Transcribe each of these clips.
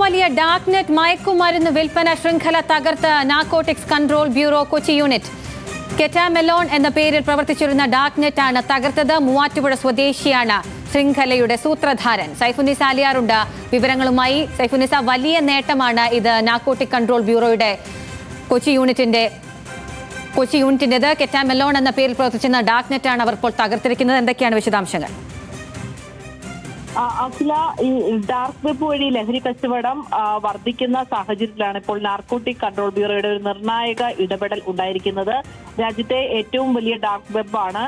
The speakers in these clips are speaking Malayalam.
വലിയ ഡാർക്ക് നെറ്റ് മയക്കുമരുന്ന് വിൽപ്പന ശൃംഖല തകർത്ത് narcotics control bureau Kochi unit Ketamelon എന്ന പേരിൽ പ്രവർത്തിച്ചിരുന്ന ഡാർക്ക് നെറ്റ് ആണ് തകർത്തത് മൂവാറ്റുപുഴ സ്വദേശിയാണ് ശൃംഖലയുടെ സൂത്രധാരൻ. സൈഫുനിസ അലിയാറുണ്ട് വിവരങ്ങളുമായി സൈഫുനിസ വലിയ നേട്ടമാണ് ഇത് നാർക്കോട്ടിക് കൺട്രോൾ ബ്യൂറോയുടെ കൊച്ചി യൂണിറ്റിന്റെ കൊച്ചി യൂണിറ്റിന്റേത് കെറ്റാമെലോൺ എന്ന പേരിൽ പ്രവർത്തിച്ചിരുന്ന ഡാർക്ക് നെറ്റ് ആണ് അവർ ഇപ്പോൾ തകർത്തിരിക്കുന്നത്. എന്തൊക്കെയാണ് വിശദാംശങ്ങൾ? അഖില ഈ ഡാർക്ക് വെബ് വഴി ലഹരി കച്ചവടം വർദ്ധിക്കുന്ന സാഹചര്യത്തിലാണ് ഇപ്പോൾ നാർക്കോട്ടിക് കൺട്രോൾ ബ്യൂറോയുടെ ഒരു നിർണായക ഇടപെടൽ ഉണ്ടായിരിക്കുന്നത്. രാജ്യത്തെ ഏറ്റവും വലിയ ഡാർക്ക് വെബാണ്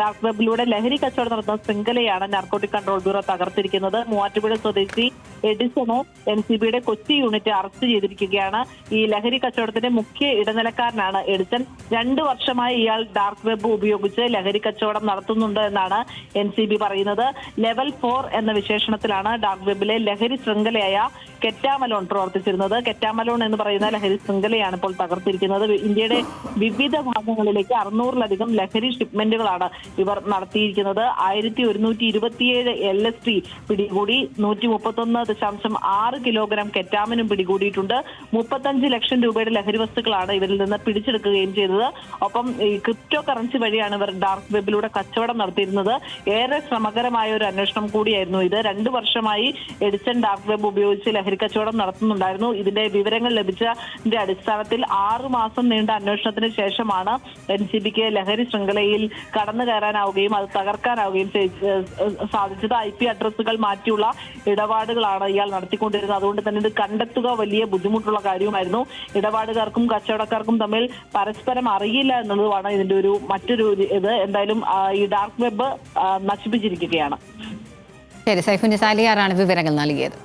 ഡാർക്ക് വെബിലൂടെ ലഹരി കച്ചവടം നടത്തുന്ന ശൃംഖലയാണ് നാർക്കോട്ടിക് കൺട്രോൾ ബ്യൂറോ തകർത്തിരിക്കുന്നത്. മൂവാറ്റുപുഴ സ്വദേശി എഡിസണ് എൻ സി ബിയുടെ കൊച്ചി യൂണിറ്റ് അറസ്റ്റ് ചെയ്തിരിക്കുകയാണ്. ഈ ലഹരി കച്ചവടത്തിന്റെ മുഖ്യ ഇടനിലക്കാരനാണ് എഡിസൺ. രണ്ടു വർഷമായി ഇയാൾ ഡാർക്ക് വെബ് ഉപയോഗിച്ച് ലഹരി കച്ചവടം നടത്തുന്നുണ്ട് എന്നാണ് എൻ സി ബി പറയുന്നത്. ലെവൽ ഫോർ എന്ന വിശേഷണത്തിലാണ് ഡാർക്ക് വെബിലെ ലഹരി ശൃംഖലയായ കെറ്റാമലോൺ പ്രവർത്തിച്ചിരുന്നത്. കെറ്റാമലോൺ എന്ന് പറയുന്ന ലഹരി ശൃംഖലയാണ് ഇപ്പോൾ തകർത്തിരിക്കുന്നത്. ഇന്ത്യയുടെ വിവിധ ഭാഗങ്ങളിലേക്ക് അറുന്നൂറിലധികം ലഹരി ഷിപ്മെന്റുകളാണ് ഇവർ നടത്തിയിരിക്കുന്നത്. ആയിരത്തി ഒരുന്നൂറ്റി ഇരുപത്തിയേഴ് എൽ എസ് ടി പിടികൂടി നൂറ്റി മുപ്പത്തൊന്ന് ദശാംശം ആറ് കിലോഗ്രാം കെറ്റാമിനും പിടികൂടിയിട്ടുണ്ട്. മുപ്പത്തഞ്ച് ലക്ഷം രൂപയുടെ ലഹരി വസ്തുക്കളാണ് ഇവരിൽ നിന്ന് പിടിച്ചെടുക്കുകയും ചെയ്തത്. ഒപ്പം ഈ ക്രിപ്റ്റോ കറൻസി വഴിയാണ് ഇവർ ഡാർക്ക് വെബിലൂടെ കച്ചവടം നടത്തിയിരുന്നത്. ഏറെ ശ്രമകരമായ ഒരു അന്വേഷണം കൂടിയായിരുന്നു ഇത്. രണ്ടു വർഷമായി എഡിസൺ ഡാർക്ക് വെബ് ഉപയോഗിച്ച് ലഹരി കച്ചവടം നടത്തുന്നുണ്ടായിരുന്നു. ഇതിന്റെ വിവരങ്ങൾ ലഭിച്ചതിന്റെ അടിസ്ഥാനത്തിൽ ആറു മാസം നീണ്ട അന്വേഷണത്തിന് ശേഷമാണ് എൻ സി ബിക്ക് ലഹരി ശൃംഖലയിൽ കടന്നു കയറാനാവുകയും അത് തകർക്കാനാവുകയും സാധിച്ചത്. ഐ പി അഡ്രസ്സുകൾ മാറ്റിയുള്ള ഇടപാടുകളാണ് ഇയാൾ നടത്തിക്കൊണ്ടിരുന്നത്. അതുകൊണ്ട് തന്നെ ഇത് കണ്ടെത്തുക വലിയ ബുദ്ധിമുട്ടുള്ള കാര്യമായിരുന്നു ഇടപാടുകാർക്കും കച്ചവടക്കാർക്കും തമ്മിൽ പരസ്പരം അറിയില്ല എന്നുള്ളതുമാണ് ഇതിന്റെ ഒരു മറ്റൊരു ഇത്. എന്തായാലും ഈ ഡാർക്ക് വെബ് നശിപ്പിച്ചിരിക്കുകയാണ്. ശരി സൈഫുൻ സാലിയാറാണ് വിവരങ്ങൾ നൽകിയത്.